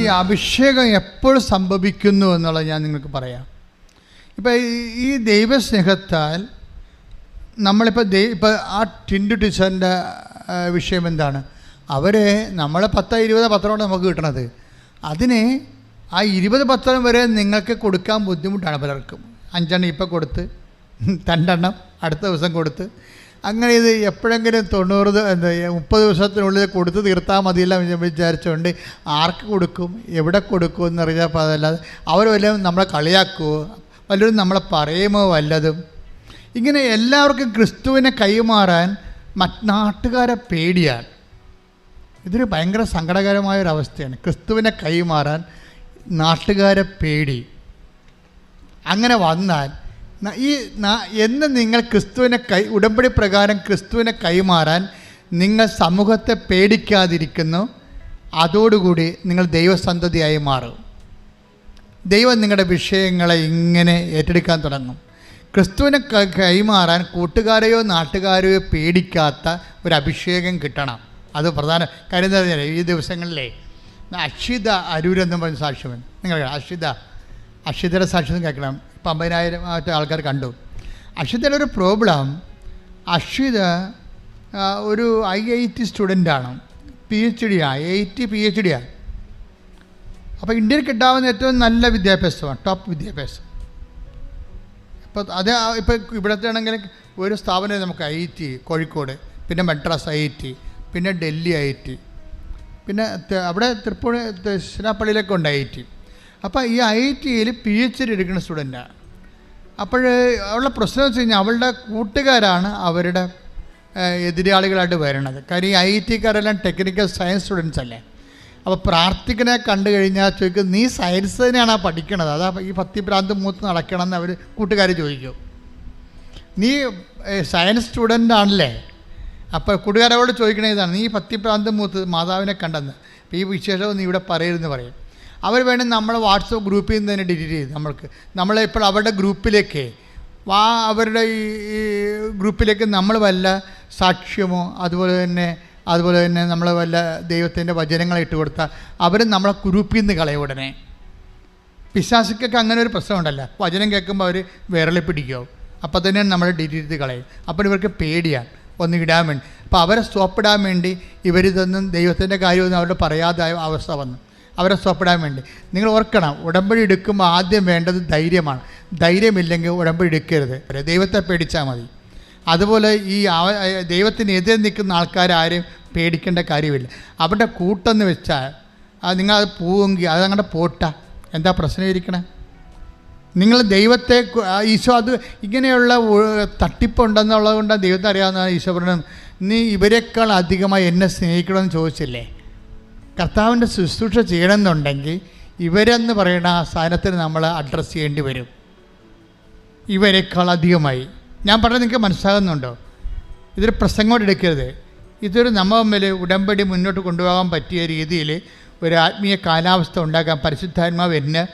ഈ അഭിഷേകം എപ്പോൾ സംഭവിക്കുന്നു എന്നുള്ളത് ഞാൻ നിങ്ങൾക്ക് പറയാം. ഇപ്പം ഈ ദൈവസ്നേഹത്താൽ നമ്മളിപ്പോൾ ദൈ ഇപ്പോൾ ആ ടിൻഡു ടീച്ചറിന്റെ വിഷയം എന്താണ്? അവർ നമ്മളെ പത്ത് ഇരുപത് പത്രമാണ് നമുക്ക് കിട്ടണത്. അതിന് ആ ഇരുപത് പത്രം വരെ നിങ്ങൾക്ക് കൊടുക്കാൻ ബുദ്ധിമുട്ടാണ് പലർക്കും. അഞ്ചെണ്ണം ഇപ്പം കൊടുത്ത് രണ്ടെണ്ണം അടുത്ത ദിവസം കൊടുത്ത്. അങ്ങനെ ഇത് എപ്പോഴെങ്കിലും തൊണ്ണൂറ് മുപ്പത് ദിവസത്തിനുള്ളിൽ കൊടുത്ത് തീർത്താൽ മതിയില്ല വിചാരിച്ചുകൊണ്ട് ആർക്ക് കൊടുക്കും എവിടെ കൊടുക്കും എന്നറിയാൽ അതല്ലാതെ അവർ വല്ലതും നമ്മളെ കളിയാക്കുമോ വല്ലതും നമ്മളെ പറയുമോ വല്ലതും? ഇങ്ങനെ എല്ലാവർക്കും ക്രിസ്തുവിനെ കൈമാറാൻ മറ്റ് നാട്ടുകാരെ പേടിയാണ്. ഇതൊരു ഭയങ്കര സങ്കടകരമായ ഒരു അവസ്ഥയാണ് ക്രിസ്തുവിനെ കൈമാറാൻ നാട്ടുകാരെ പേടി. അങ്ങനെ വന്നാൽ ഈ എന്ന് നിങ്ങൾ ക്രിസ്തുവിനെ കൈ ഉടമ്പടി പ്രകാരം ക്രിസ്തുവിനെ കൈമാറാൻ നിങ്ങൾ സമൂഹത്തെ പേടിക്കാതിരിക്കുന്നു. അതോടുകൂടി നിങ്ങൾ ദൈവസന്തതിയായി മാറും. ദൈവം നിങ്ങളുടെ വിഷയങ്ങളെ ഇങ്ങനെ ഏറ്റെടുക്കാൻ തുടങ്ങും. ക്രിസ്തുവിനെ കൈമാറാൻ കൂട്ടുകാരെയോ നാട്ടുകാരെയോ പേടിക്കാത്ത ഒരു അഭിഷേകം കിട്ടണം. അത് പ്രധാന കാര്യം എന്താ പറഞ്ഞാൽ ഈ ദിവസങ്ങളിലെ അക്ഷിത അരൂരെന്ന് പറഞ്ഞ സാക്ഷ്യമാണ് നിങ്ങൾ അക്ഷിത അക്ഷിതയുടെ സാക്ഷ്യം കേൾക്കണം. ഇപ്പം അമ്പതിനായിരം ആൾക്കാർ കണ്ടു. അക്ഷിതയുടെ ഒരു പ്രോബ്ലം അക്ഷിത ഒരു ഐ ഐ ടി സ്റ്റുഡന്റാണ് പി എച്ച് ഡി ആണ് I T P H D ആണ് അപ്പോൾ ഇന്ത്യയിൽ കിട്ടാവുന്ന ഏറ്റവും നല്ല വിദ്യാഭ്യാസമാണ് ടോപ്പ് വിദ്യാഭ്യാസം. ഇപ്പോൾ അത് ഇപ്പോൾ ഇവിടുത്തെ ആണെങ്കിൽ ഒരു സ്ഥാപനം നമുക്ക് ഐ ടി കോഴിക്കോട് പിന്നെ മദ്രാസ് ഐ ടി പിന്നെ ഡൽഹി ഐ ടി പിന്നെ അവിടെ തൃപ്പൂണി തിരുച്ചിറപ്പള്ളിയിലൊക്കെ ഉണ്ട് ഐ ടി അപ്പോൾ ഈ ഐ ടിയിൽ പി എച്ച് ഡി എടുക്കുന്ന സ്റ്റുഡന്റാണ് അപ്പോൾ അവളുടെ പ്രശ്നം വെച്ച് കഴിഞ്ഞാൽ അവളുടെ കൂട്ടുകാരാണ് അവരുടെ എതിരാളികളായിട്ട് വരണത്. കാര്യം ഈ ഐ ടിക്കാരെല്ലാം ടെക്നിക്കൽ സയൻസ് സ്റ്റുഡൻസ് അല്ലേ? അപ്പോൾ പ്രാർത്ഥിക്കണേ കണ്ടു കഴിഞ്ഞാൽ ചോദിക്കും നീ സയൻസ് തന്നെയാണ് പഠിക്കണത്? അതാ ഈ പത്തിപ്രാന്ത് മൂത്ത് നടക്കണം എന്ന് അവർ കൂട്ടുകാർ ചോദിക്കും. നീ സയൻസ് സ്റ്റുഡന്റ് ആണല്ലേ? അപ്പോൾ കൂട്ടുകാരോട് ചോദിക്കണേ ഇതാണ് നീ പത്തിപ്രാന്ത് മൂത്ത് മാതാവിനെ കണ്ടെന്ന്. ഈ വിശേഷം നീ ഇവിടെ പറയരുതെന്ന് പറയും. അവർ വേണം നമ്മളെ വാട്സപ്പ് ഗ്രൂപ്പിൽ നിന്ന് തന്നെ ഡിലീറ്റ് ചെയ്ത് നമ്മൾക്ക്. നമ്മളെ ഇപ്പോൾ അവരുടെ ഗ്രൂപ്പിലേക്ക്. വാ അവരുടെ ഈ ഗ്രൂപ്പിലേക്ക് നമ്മൾ വല്ല സാക്ഷ്യമോ അതുപോലെ തന്നെ അതുപോലെ തന്നെ നമ്മൾ വല്ല ദൈവത്തിന്റെ വചനങ്ങളെ ഇട്ട് കൊടുത്താൽ അവർ നമ്മളെ ഗ്രൂപ്പിൽ നിന്ന് കളയും ഉടനെ. പിശാസിക്കൊക്കെ അങ്ങനെ ഒരു പ്രശ്നമുണ്ടല്ല. വചനം കേൾക്കുമ്പോൾ അവർ വിരളി പിടിക്കും. അപ്പോൾ തന്നെ നമ്മൾ ഡിലീറ്റ് ചെയ്ത് കളയും. അപ്പോൾ ഇവർക്ക് പേടിയാണ് ഒന്ന് ഇടാൻ വേണ്ടി. അപ്പോൾ അവരെ സ്റ്റോപ്പിടാൻ വേണ്ടി ഇവരിതൊന്നും ദൈവത്തിന്റെ കാര്യമൊന്നും അവരോട് പറയാതായ അവസ്ഥ വന്നു. അവരെ സ്വപ്പെടാൻ വേണ്ടി. നിങ്ങൾ ഓർക്കണം ഉടമ്പടി എടുക്കുമ്പോൾ ആദ്യം വേണ്ടത് ധൈര്യമാണ്. ധൈര്യമില്ലെങ്കിൽ ഉടമ്പടി എടുക്കരുത്. ദൈവത്തെ പേടിച്ചാൽ മതി. അതുപോലെ ഈ ദൈവത്തിനെതിരെ ദൈവത്തിന് നിൽക്കുന്ന ആൾക്കാരാരും പേടിക്കേണ്ട കാര്യമില്ല. അവരുടെ കൂട്ടെന്ന് വെച്ചാൽ നിങ്ങളത് പോവുമെങ്കിൽ അത് അങ്ങോട്ട് പോട്ട. എന്താ പ്രശ്നം ഇരിക്കണേ? നിങ്ങൾ ദൈവത്തെ ഈശോ അത് ഇങ്ങനെയുള്ള തട്ടിപ്പുണ്ടെന്നുള്ളത് കൊണ്ട് ദൈവത്തെ അറിയാവുന്ന ഈശോ പറഞ്ഞു നീ ഇവരെക്കാൾ അധികമായി എന്നെ സ്നേഹിക്കണമെന്ന് ചോദിച്ചില്ലേ? കർത്താവിന്റെ ശുശ്രൂഷ ചെയ്യണമെന്നുണ്ടെങ്കിൽ ഇവരെന്ന് പറയുന്ന ആ സ്ഥാനത്തിന് നമ്മൾ അഡ്രസ്സ് ചെയ്യേണ്ടി വരും. ഇവരെക്കാൾ അധികമായി. ഞാൻ പറഞ്ഞത് നിങ്ങൾക്ക് മനസ്സിലാകുന്നുണ്ടോ? ഇതൊരു പ്രസംഗം എടുക്കരുത്. ഇതൊരു നമ്മ തമ്മിൽ ഉടമ്പടി മുന്നോട്ട് കൊണ്ടുപോകാൻ പറ്റിയ രീതിയിൽ ഒരു ആത്മീയ കാലാവസ്ഥ ഉണ്ടാക്കാൻ പരിശുദ്ധാത്മാവ് എന്നെ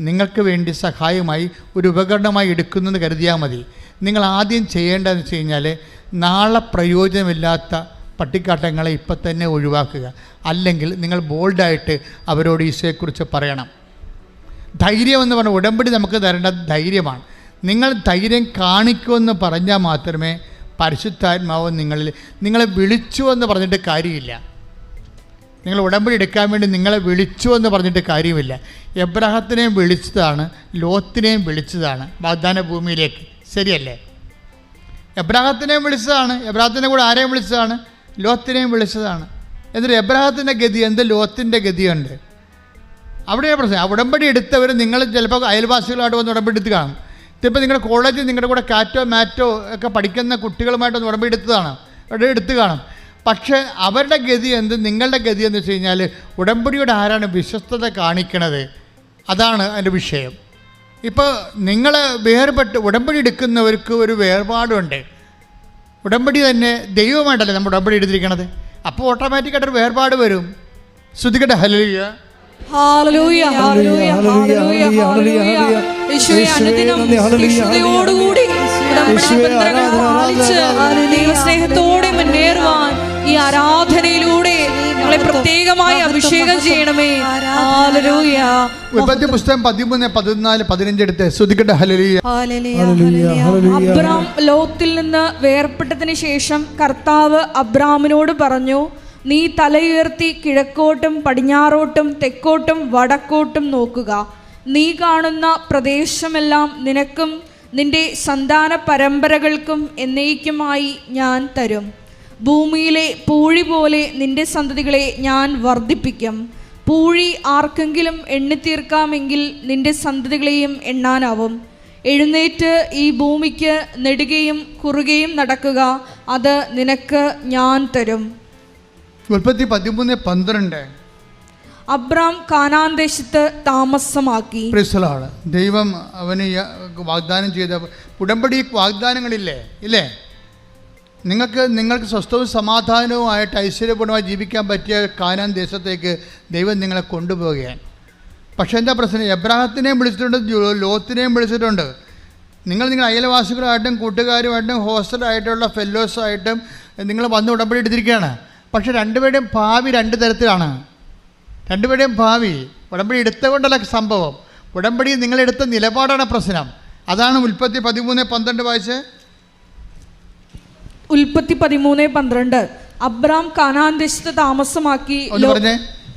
നിങ്ങൾക്ക് വേണ്ടി സഹായമായി ഒരു ഉപകരണമായി എടുക്കുന്നെന്ന് കരുതിയാൽ മതി. നിങ്ങൾ ആദ്യം ചെയ്യേണ്ടതെന്ന് വെച്ച് കഴിഞ്ഞാൽ നാളെ പ്രയോജനമില്ലാത്ത പട്ടിക്കാട്ടങ്ങളെ ഇപ്പം തന്നെ ഒഴിവാക്കുക. അല്ലെങ്കിൽ നിങ്ങൾ ബോൾഡായിട്ട് അവരോട് ഈശോയെക്കുറിച്ച് പറയണം. ധൈര്യം എന്ന് പറഞ്ഞാൽ ഉടമ്പടി നമുക്ക് തരേണ്ട ധൈര്യമാണ്. നിങ്ങൾ ധൈര്യം കാണിക്കുമെന്ന് പറഞ്ഞാൽ മാത്രമേ പരിശുദ്ധാത്മാവ് നിങ്ങളിൽ നിങ്ങളെ വിളിച്ചു എന്ന് പറഞ്ഞിട്ട് കാര്യമില്ല. നിങ്ങൾ ഉടമ്പടി എടുക്കാൻ വേണ്ടി നിങ്ങളെ വിളിച്ചു എന്ന് പറഞ്ഞിട്ട് കാര്യമില്ല. എബ്രഹത്തിനെയും വിളിച്ചതാണ് ലോത്തിനെയും വിളിച്ചതാണ് വാഗ്ദാന ഭൂമിയിലേക്ക് ശരിയല്ലേ? എബ്രാഹത്തിനെയും വിളിച്ചതാണ് എബ്രാഹത്തിന്റെ കൂടെ ആരെയും വിളിച്ചതാണ്? ലോത്തിനെയും വിളിച്ചതാണ്. എന്നിട്ട് എബ്രഹത്തിന്റെ ഗതി എന്ത്? ലോത്തിന്റെ ഗതിയുണ്ട്. അവിടെയാണ് പ്രശ്നം. ഉടമ്പടി എടുത്തവർ നിങ്ങൾ ചിലപ്പോൾ അയൽവാസികളായിട്ട് വന്ന് ഉടമ്പടി എടുത്ത് കാണും. ഇതിപ്പോൾ നിങ്ങളുടെ കോളേജിൽ നിങ്ങളുടെ കൂടെ കാറ്റോ മാറ്റോ ഒക്കെ പഠിക്കുന്ന കുട്ടികളുമായിട്ടൊന്ന് ഉടമ്പടി എടുത്തതാണ്. അവിടെ എടുത്ത് കാണും. പക്ഷേ അവരുടെ ഗതി എന്ത്? നിങ്ങളുടെ ഗതി എന്ന് വെച്ച് കഴിഞ്ഞാൽ ഉടമ്പടിയുടെ ആരാണ് വിശ്വസ്തത കാണിക്കണത്? അതാണ് അതിന്റെ വിഷയം. ഇപ്പോൾ നിങ്ങൾ വേർപെട്ട് ഉടമ്പടി എടുക്കുന്നവർക്ക് ഒരു വേർപാടുണ്ട്. ഉടമ്പടി തന്നെ ദൈവമായിട്ടല്ലേ നമ്മൾ ഉടമ്പടി എടുത്തിരിക്കണത്? അപ്പോൾ ഓട്ടോമാറ്റിക്കായിട്ടൊരു വേർപാട് വരും. ശ്രുതിക്കട്ടെ ദൈവസ്നേഹത്തോടെ മുന്നേറുവാൻ ഈ ആരാധനയിലൂടെ ഞങ്ങളെ പ്രത്യേകമായി അഭിഷേകം ചെയ്യണമേ. ഉൽപ്പത്തി പുസ്തകം പതിമൂന്ന് പതിനാല് പതിനഞ്ച് എടുത്ത് ശ്രദ്ധിക്കട്ടെ. ഹലലിയ. അബ്രാം ലോത്തിൽ നിന്ന് വേർപെട്ടതിന് ശേഷം കർത്താവ് അബ്രാമിനോട് പറഞ്ഞു നീ തലയുയർത്തി കിഴക്കോട്ടും പടിഞ്ഞാറോട്ടും തെക്കോട്ടും വടക്കോട്ടും നോക്കുക. നീ കാണുന്ന പ്രദേശമെല്ലാം നിനക്കും നിന്റെ സന്താന പരമ്പരകൾക്കും എന്നേക്കുമായി ഞാൻ തരും. ഭൂമിയിലെ പൂഴി പോലെ നിന്റെ സന്തതികളെ ഞാൻ വർദ്ധിപ്പിക്കും. പൂഴി ആർക്കെങ്കിലും എണ്ണിത്തീർക്കാമെങ്കിൽ നിന്റെ സന്തതികളെയും എണ്ണാനാവും. എഴുന്നേറ്റ് ഈ ഭൂമിക്ക് നെടുകയും കുറുകയും നടക്കുക. അത് നിനക്ക് ഞാൻ തരും. ഉൽപ്പത്തി പതിമൂന്ന് പന്ത്രണ്ട്. അബ്രാം കാനാൻ ദേശത്ത് താമസമാക്കി. ദൈവം അവന് വാഗ്ദാനം ചെയ്ത ഉടമ്പടി വാഗ്ദാനങ്ങളില്ലേ? ഇല്ലേ? നിങ്ങൾക്ക് നിങ്ങൾക്ക് സ്വസ്ഥവും സമാധാനവുമായിട്ട് ഐശ്വര്യപൂർണമായി ജീവിക്കാൻ പറ്റിയ കാനാൻ ദേശത്തേക്ക് ദൈവം നിങ്ങളെ കൊണ്ടുപോവുകയാണ്. പക്ഷേ എന്താ പ്രശ്നം? എബ്രാഹത്തിനെയും വിളിച്ചിട്ടുണ്ട് ലോത്തിനെയും വിളിച്ചിട്ടുണ്ട്. നിങ്ങൾ നിങ്ങൾ അയൽവാസികളായിട്ടും കൂട്ടുകാരുമായിട്ടും ഹോസ്റ്റലായിട്ടുള്ള ഫെല്ലോസായിട്ടും നിങ്ങൾ വന്ന് ഉടമ്പടി എടുത്തിരിക്കുകയാണ്. പക്ഷേ രണ്ടുപേരുടെയും ഭാവി രണ്ട് തരത്തിലാണ്. രണ്ടുപേരുടെയും ഭാവി ഉടമ്പടി എടുത്തുകൊണ്ടല്ല സംഭവം. ഉടമ്പടി നിങ്ങളെടുത്ത നിലപാടാണ് പ്രശ്നം. അതാണ് ഉൽപ്പത്തി പതിമൂന്ന് പന്ത്രണ്ട് വായിച്ച് ഉൽപ്പത്തി പതിമൂന്ന് പന്ത്രണ്ട്. അബ്രാം കാനാൻ ദേശത്ത് താമസമാക്കി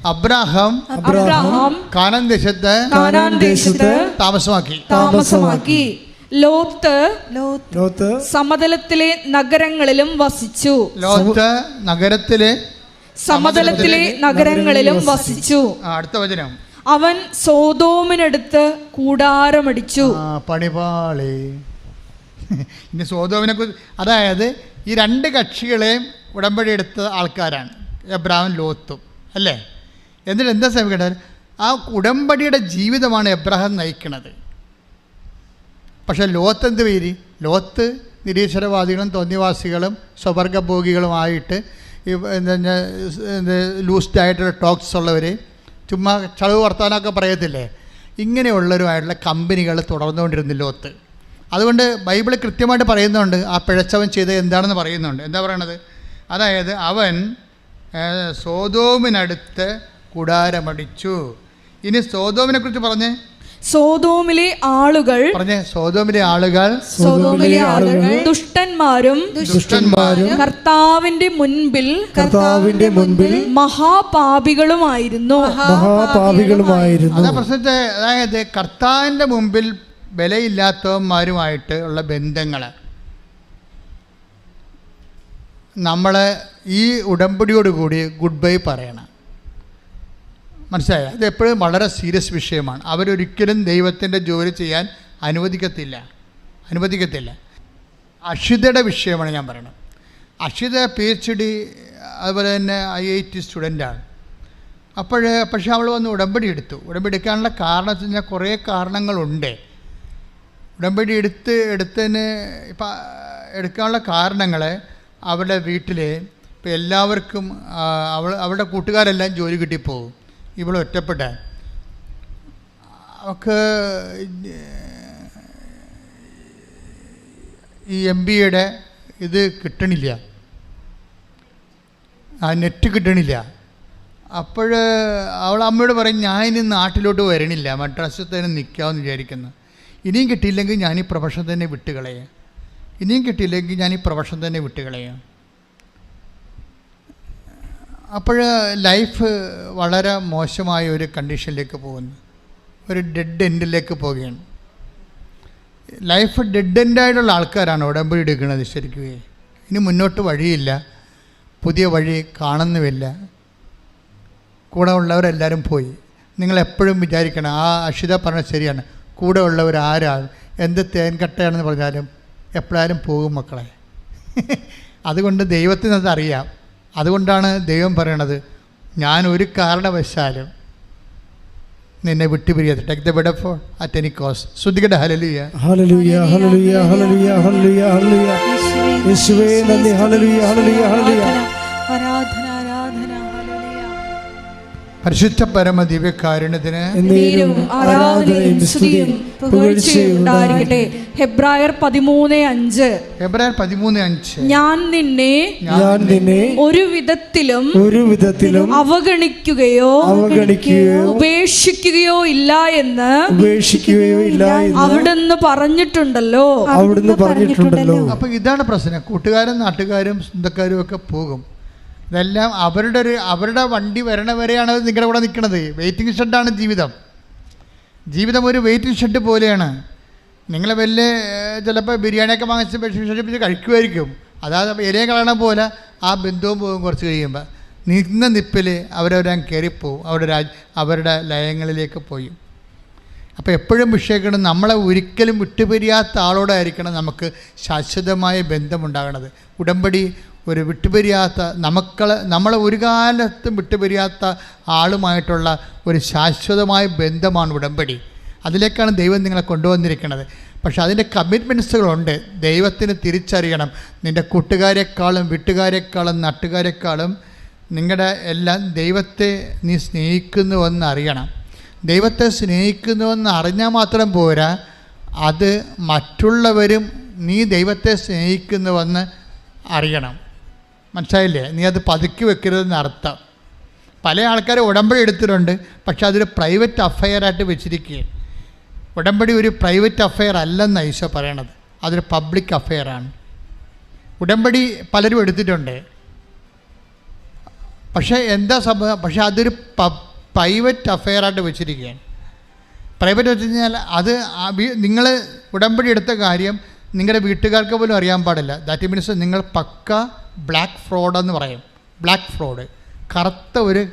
അബ്രാഹം അബ്രാഹം കാനാൻ ദേശത്ത് കാനാൻ ദേശത്ത് താമസമാക്കി. താമസമാക്കി. ലോത്ത് ലോത്ത് സമതലത്തിലെ നഗരങ്ങളിലും വസിച്ചു. ലോത്ത് നഗരത്തിലെ സമതലത്തിലെ നഗരങ്ങളിലും വസിച്ചു. അടുത്ത വചനം. അവൻ സോതോമിനടുത്ത് കൂടാരമടിച്ചു. ആ പണിപാളി. ഇനി സോതോമിനെ കുറിച്ച് അതായത് ഈ രണ്ട് കക്ഷികളെയും ഉടമ്പടി എടുത്ത ആൾക്കാരാണ്. എബ്രാഹിം ലോത്തും. അല്ലേ? എന്നിട്ട് എന്താ സംഭവിക്കേണ്ടത്? ആ ഉടമ്പടിയുടെ ജീവിതമാണ് എബ്രഹാം നയിക്കുന്നത് പക്ഷേ ലോത്ത് എന്ത് പേര്? ലോത്ത് നിരീശ്വരവാദികളും തോന്നിവാസികളും സ്വവർഗഭോഗികളുമായിട്ട് ഈ എന്താ ലൂസ്ഡ് ആയിട്ടുള്ള ടോക്സ് ഉള്ളവർ ചുമ്മാ ചളവ് വർത്താനമൊക്കെ പറയത്തില്ലേ? ഇങ്ങനെയുള്ളവരുമായിട്ടുള്ള കമ്പനികൾ തുടർന്നുകൊണ്ടിരുന്നു ലോത്ത്. അതുകൊണ്ട് ബൈബിൾ കൃത്യമായിട്ട് പറയുന്നുണ്ട് ആ പിഴച്ചവൻ ചെയ്തത് എന്താണെന്ന് പറയുന്നുണ്ട്. എന്താ പറയണത്? അതായത് അവൻ സോതോമിനടുത്ത് കുടാരമടിച്ചു. ഇനി സോതോമിനെ കുറിച്ച് പറഞ്ഞേ? സോതോമിലെ ആളുകൾ പറഞ്ഞേ സോതോമിലെ ആളുകൾ സോതോമിലെ ആളുകൾ ദുഷ്ടന്മാരും ദുഷ്ടന്മാരും കർത്താവിന്റെ മുൻപിൽ കർത്താവിന്റെ മുൻപിൽ മഹാപാപികളുമായിരുന്നു. മഹാപാപികളുമായിരുന്നു. അതാ പ്രശ്നത്തെ അതായത് കർത്താവിന്റെ മുമ്പിൽ വിലയില്ലാത്തവന്മാരുമായിട്ട് ഉള്ള ബന്ധങ്ങൾ നമ്മൾ ഈ ഉടമ്പടിയോടുകൂടി ഗുഡ് ബൈ പറയണം. മനസ്സിലായോ? അതെപ്പോഴും വളരെ സീരിയസ് വിഷയമാണ്. അവരൊരിക്കലും ദൈവത്തിന്റെ ജോലി ചെയ്യാൻ അനുവദിക്കത്തില്ല. അനുവദിക്കത്തില്ല. അക്ഷിതയുടെ വിഷയമാണ് ഞാൻ പറയുന്നത്. അക്ഷിത പി എച്ച് ഡി അതുപോലെ തന്നെ ഐ ഐ ടി സ്റ്റുഡന്റാണ് അപ്പോൾ പക്ഷേ അവൾ വന്ന് ഉടമ്പടി എടുത്തു. ഉടമ്പടി എടുക്കാനുള്ള കാരണം വെച്ച് കഴിഞ്ഞാൽ കുറേ കാരണങ്ങളുണ്ട്. ഉടമ്പടി എടുത്ത് എടുത്തതിന് ഇപ്പം എടുക്കാനുള്ള കാരണങ്ങൾ അവരുടെ വീട്ടിൽ ഇപ്പം എല്ലാവർക്കും അവൾ അവളുടെ കൂട്ടുകാരെല്ലാം ജോലി കിട്ടിപ്പോവും. ഇവൾ ഒറ്റപ്പെട്ട അവക്ക് ഈ എം ബിയുടെ ഇത് കിട്ടണില്ല. ആ നെറ്റ് കിട്ടണില്ല. അപ്പോൾ അവൾ അമ്മയോട് പറയും ഞാൻ ഇനി നാട്ടിലോട്ട് വരണില്ല. മദ്രാസിൽ തന്നെ നിൽക്കാമെന്ന് വിചാരിക്കുന്നു. ഇനിയും കിട്ടിയില്ലെങ്കിൽ ഞാൻ ഈ പ്രൊഫഷൻ തന്നെ വിട്ടുകളയാം ഇനിയും കിട്ടിയില്ലെങ്കിൽ ഞാൻ ഈ പ്രൊഫഷൻ തന്നെ വിട്ടുകളയാം അപ്പോൾ ലൈഫ് വളരെ മോശമായ ഒരു കണ്ടീഷനിലേക്ക് പോകുന്നു. ഒരു ഡെഡ് എൻഡിലേക്ക് പോവുകയാണ്. ലൈഫ് ഡെഡ് എൻഡായിട്ടുള്ള ആൾക്കാരാണ് ഉടമ്പടി എടുക്കുന്നത് ശരിക്കും. ഇനി മുന്നോട്ട് വഴിയില്ല. പുതിയ വഴി കാണുന്നുമില്ല. കൂടെ ഉള്ളവരെല്ലാവരും പോയി. നിങ്ങൾ എപ്പോഴും വിചാരിക്കണം ആ അക്ഷിത പറഞ്ഞത് ശരിയാണ്. കൂടെ ഉള്ളവർ ആരാണ്? എന്ത് തേൻകട്ടയാണെന്ന് പറഞ്ഞാലും എപ്പോഴാലും പോകും മക്കളെ. അതുകൊണ്ട് ദൈവത്തിന് അത് അറിയാം. അതുകൊണ്ടാണ് ദൈവം പറയണത് ഞാൻ ഒരു കാരണവശാലും നിന്നെ വിട്ടുപിരിയത് take the bed for at any cause ശ്രദ്ധിക്കട്ടെ ഹലലിയ യേശുവേ നന്ദി. ആരാധന. പരിശുദ്ധ പരമ ദിവ്യകാരുണ്യത്തിന് ഹെബ്രായർ പതിമൂന്ന് അഞ്ച്. ഹെബ്രായർ പതിമൂന്ന് അഞ്ച്. ഞാൻ നിന്നെ ഞാൻ നിന്നെ ഒരു വിധത്തിലും ഒരു വിധത്തിലും അവഗണിക്കുകയോ അവഗണിക്കുകയോ ഉപേക്ഷിക്കുകയോ ഇല്ല എന്ന് ഉപേക്ഷിക്കുകയോ ഇല്ല അവിടുന്ന് പറഞ്ഞിട്ടുണ്ടല്ലോ. അവിടുന്ന് പറഞ്ഞിട്ടുണ്ടല്ലോ. അപ്പൊ ഇതാണ് പ്രശ്നം. കൂട്ടുകാരും നാട്ടുകാരും സ്വന്തക്കാരും ഒക്കെ പോകും. ഇതെല്ലാം അവരുടെ ഒരു അവരുടെ വണ്ടി വരണ വരെയാണ് നിങ്ങളുടെ കൂടെ നിൽക്കുന്നത്. വെയിറ്റിംഗ് ഷെഡാണ് ജീവിതം. ജീവിതം ഒരു വെയിറ്റിംഗ് ഷെഡ് പോലെയാണ്. നിങ്ങൾ വലിയ ചിലപ്പോൾ ബിരിയാണിയൊക്കെ വാങ്ങിച്ച് വെയിറ്റിംഗ് ഷെഡ് വെച്ച് കഴിക്കുമായിരിക്കും. അതായത് ഇരയെ കളയണ പോലെ ആ ബന്ധുവും പോകും കുറച്ച് കഴിയുമ്പോൾ നിന്ന നിപ്പിൽ അവരവരാൻ കയറിപ്പോവും അവരുടെ രാജ് അവരുടെ ലയങ്ങളിലേക്ക് പോയി. അപ്പോൾ എപ്പോഴും വിഷയിക്കണം നമ്മളെ ഒരിക്കലും വിട്ടുപിരിയാത്ത ആളോടായിരിക്കണം നമുക്ക് ശാശ്വതമായ ബന്ധമുണ്ടാകണത്. ഉടമ്പടി ഒരു വിട്ടുപിരിയാത്ത നമുക്കളെ നമ്മളെ ഒരു കാലത്തും വിട്ടുപിരിയാത്ത ആളുമായിട്ടുള്ള ഒരു ശാശ്വതമായ ബന്ധമാണ് ഉടമ്പടി. അതിലേക്കാണ് ദൈവം നിങ്ങളെ കൊണ്ടുവന്നിരിക്കുന്നത്. പക്ഷെ അതിന്റെ കമ്മിറ്റ്മെന്റ്സുകളുണ്ട്. ദൈവത്തിന് തിരിച്ചറിയണം. നിന്റെ കൂട്ടുകാരെക്കാളും വീട്ടുകാരെക്കാളും നാട്ടുകാരെക്കാളും നിങ്ങളുടെ എല്ലാം ദൈവത്തെ നീ സ്നേഹിക്കുന്നുവെന്ന് അറിയണം. ദൈവത്തെ സ്നേഹിക്കുന്നുവെന്ന് അറിഞ്ഞാൽ മാത്രം പോരാ അത് മറ്റുള്ളവരും നീ ദൈവത്തെ സ്നേഹിക്കുന്നുവെന്ന് അറിയണം. മനസ്സിലായില്ലേ? നീ അത് പതുക്കി വെക്കരുതെന്ന് അർത്ഥം. പല ആൾക്കാർ ഉടമ്പടി എടുത്തിട്ടുണ്ട് പക്ഷെ അതൊരു പ്രൈവറ്റ് അഫയറായിട്ട് വെച്ചിരിക്കുകയാണ്. ഉടമ്പടി ഒരു പ്രൈവറ്റ് അഫയർ അല്ലെന്ന് ഈശോ പറയണത്. അതൊരു പബ്ലിക് അഫയറാണ് ഉടമ്പടി പലരും എടുത്തിട്ടുണ്ട്. പക്ഷേ എന്താ സംഭവം? പക്ഷേ അതൊരു പ്രൈവറ്റ് അഫയറായിട്ട് വെച്ചിരിക്കുകയാണ്. പ്രൈവറ്റ് വെച്ച് കഴിഞ്ഞാൽ അത് നിങ്ങൾ ഉടമ്പടി എടുത്ത കാര്യം നിങ്ങളുടെ വീട്ടുകാർക്ക് പോലും അറിയാൻ പാടില്ല. ദാറ്റ് മീൻസ് നിങ്ങൾ പക്ക ബ്ലാക്ക് ഫ്രോഡ് എന്ന് പറയും. ബ്ലാക്ക് ഫ്രോഡ് കറുത്ത ഒരു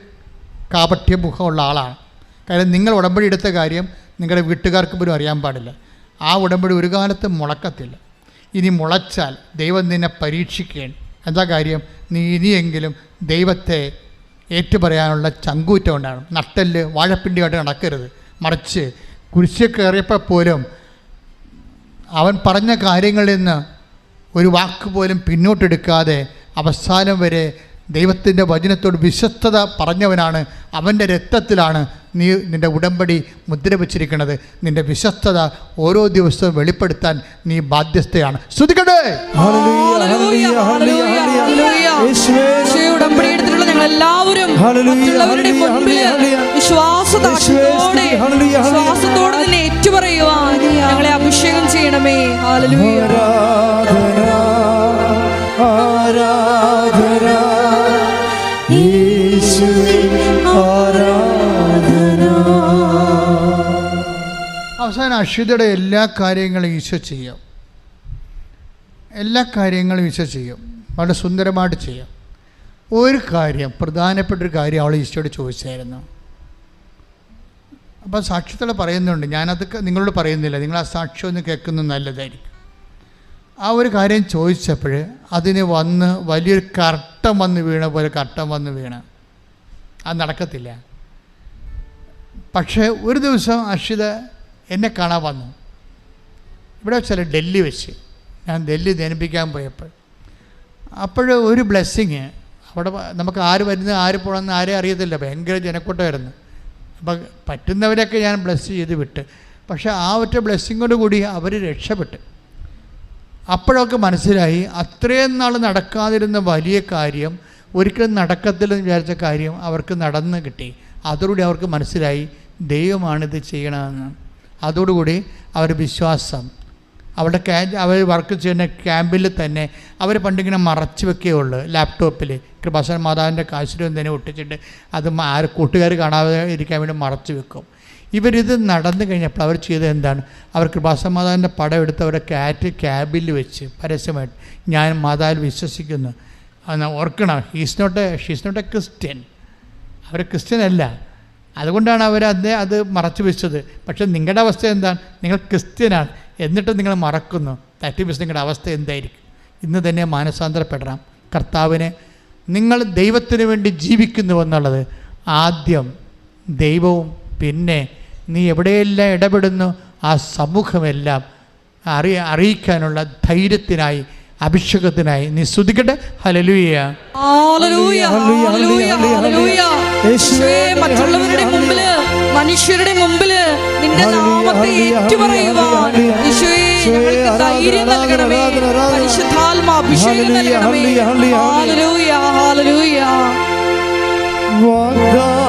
കാപട്യമുഖമുള്ള ആളാണ്. കാര്യം നിങ്ങൾ ഉടമ്പടി എടുത്ത കാര്യം നിങ്ങളുടെ വീട്ടുകാർക്ക് പോലും അറിയാൻ പാടില്ല. ആ ഉടമ്പടി ഒരു കാലത്ത് മുളക്കത്തില്ല. ഇനി മുളച്ചാൽ ദൈവം നിന്നെ പരീക്ഷിക്കുകയാണ്. എന്താ കാര്യം? നീ ഇനിയെങ്കിലും ദൈവത്തെ ഏറ്റുപറയാനുള്ള ചങ്കൂറ്റം ഉണ്ടാകണം. നട്ടൽ വാഴപ്പിണ്ടിയായിട്ട് നടക്കരുത്. മറിച്ച് കുരിശ് കയറിയപ്പോൾ പോലും അവൻ പറഞ്ഞ കാര്യങ്ങളിൽ നിന്ന് ഒരു വാക്ക് പോലും പിന്നോട്ടെടുക്കാതെ അവസാനം വരെ ദൈവത്തിന്റെ വചനത്തോട് വിശ്വസ്തത പറഞ്ഞവനാണ്. അവന്റെ രക്തത്തിലാണ് നീ നിന്റെ ഉടമ്പടി മുദ്ര വച്ചിരിക്കുന്നത് നിന്റെ വിശ്വസ്തത ഓരോ ദിവസവും വെളിപ്പെടുത്താൻ നീ ബാധ്യസ്ഥയാണ്. ശ്രുതിക്കട്ടെ എല്ലാവരും. വിശ്വാസത്തോടെ ഏറ്റുപറയുവാൻ ഞങ്ങളെ അഭിഷേകം ചെയ്യണമേ. ഹാലലൂയ അശ്വതയുടെ എല്ലാ കാര്യങ്ങളും ഈശോ ചെയ്യാം. എല്ലാ കാര്യങ്ങളും ഈശോ ചെയ്യും. വളരെ സുന്ദരമായിട്ട് ചെയ്യാം. ഒരു കാര്യം പ്രധാനപ്പെട്ട ഒരു കാര്യം അവൾ ഈശോയോട് ചോദിച്ചായിരുന്നു. അപ്പോൾ സാക്ഷ്യത്തോടെ പറയുന്നുണ്ട് ഞാനത് നിങ്ങളോട് പറയുന്നില്ല നിങ്ങൾ ആ സാക്ഷ്യം ഒന്ന് കേൾക്കുന്നത് നല്ലതായിരിക്കും. ആ ഒരു കാര്യം ചോദിച്ചപ്പോൾ അതിന് വന്ന് വലിയൊരു കർട്ടം വന്ന് വീണ പോലെ കർട്ടം വന്ന് വീണ. അത് നടക്കത്തില്ല. പക്ഷേ ഒരു ദിവസം അക്ഷിത എന്നെ കാണാൻ വന്നു. ഇവിടെ വെച്ചല്ല ഡൽഹി വെച്ച്. ഞാൻ ഡൽഹി ധനിപ്പിക്കാൻ പോയപ്പോൾ. അപ്പോൾ ഒരു ബ്ലെസ്സിങ് അവിടെ നമുക്ക് ആര് വരുന്നത് ആര് പോകണമെന്ന് ആരെയും അറിയത്തില്ല. ഭയങ്കര ജനക്കൂട്ടമായിരുന്നു. അപ്പം പറ്റുന്നവരെയൊക്കെ ഞാൻ ബ്ലെസ് ചെയ്ത് വിട്ട്. പക്ഷേ ആ ഒറ്റ ബ്ലെസ്സിങ്ങോട് കൂടി അവർ രക്ഷപ്പെട്ട്. അപ്പോഴൊക്കെ മനസ്സിലായി അത്രയും നാൾ നടക്കാതിരുന്ന വലിയ കാര്യം ഒരിക്കലും നടക്കത്തില്ലെന്ന് വിചാരിച്ച കാര്യം അവർക്ക് നടന്ന് കിട്ടി. അതോടുകൂടി അവർക്ക് മനസ്സിലായി ദൈവമാണിത് ചെയ്യണമെന്ന് അതോടുകൂടി അവർ വിശ്വാസം ക്യാ അവർ വർക്ക് ചെയ്യുന്ന ക്യാമ്പിൽ തന്നെ അവർ പണ്ടിങ്ങനെ മറച്ചു വെക്കേ ഉള്ളു ലാപ്ടോപ്പിൽ. കൃപാസന മാതാവിന്റെ കാശിലും തന്നെ ഒട്ടിച്ചിട്ട് അത് ആര് കൂട്ടുകാർ കാണാതെ ഇരിക്കാൻ വേണ്ടി മറച്ചു വെക്കും. ഇവരിത് നടന്നു കഴിഞ്ഞപ്പോൾ അവർ ചെയ്തത് എന്താണ്? അവർ കൃപാസന മാതാവിന്റെ പടം എടുത്ത് അവരുടെ കാറ്റ് ക്യാബിൽ വെച്ച് പരസ്യമായിട്ട് ഞാൻ മാതാവിൽ വിശ്വസിക്കുന്നു. ഓർക്കണം he's not a she's not a Christian our Christian അല്ല. അതുകൊണ്ടാണ് അവർ അന്ന് അത് മറച്ചു വെച്ചത്. പക്ഷെ നിങ്ങളുടെ അവസ്ഥ എന്താണ്? നിങ്ങൾ ക്രിസ്ത്യനാണ്. എന്നിട്ടും നിങ്ങൾ മറക്കുന്നു. തട്ടി വെച്ച് നിങ്ങളുടെ അവസ്ഥ എന്തായിരിക്കും? ഇന്ന് തന്നെ മാനസാന്തരപ്പെടണം. കർത്താവിനെ നിങ്ങൾ ദൈവത്തിന് വേണ്ടി ജീവിക്കുന്നു എന്നുള്ളത് ആദ്യം ദൈവവും പിന്നെ നീ എവിടെയെല്ലാം ഇടപെടുന്നു ആ സമൂഹമെല്ലാം അറിയ അറിയിക്കാനുള്ള ധൈര്യത്തിനായി അഭിഷേകത്തിനായി. നീ സ്തുതിക്കട്ടെ. ഹലലുയ മറ്റുള്ളവരുടെ മുമ്പിൽ മനുഷ്യരുടെ മുമ്പിൽ നിന്റെ നാമത്തെ ഏറ്റുപറയുവാൻ. ധൈര്യം നൽകണമേ. പരിശുദ്ധാത്മാ അഭിഷേകം നൽകണമേ. വാഗ്ദാനം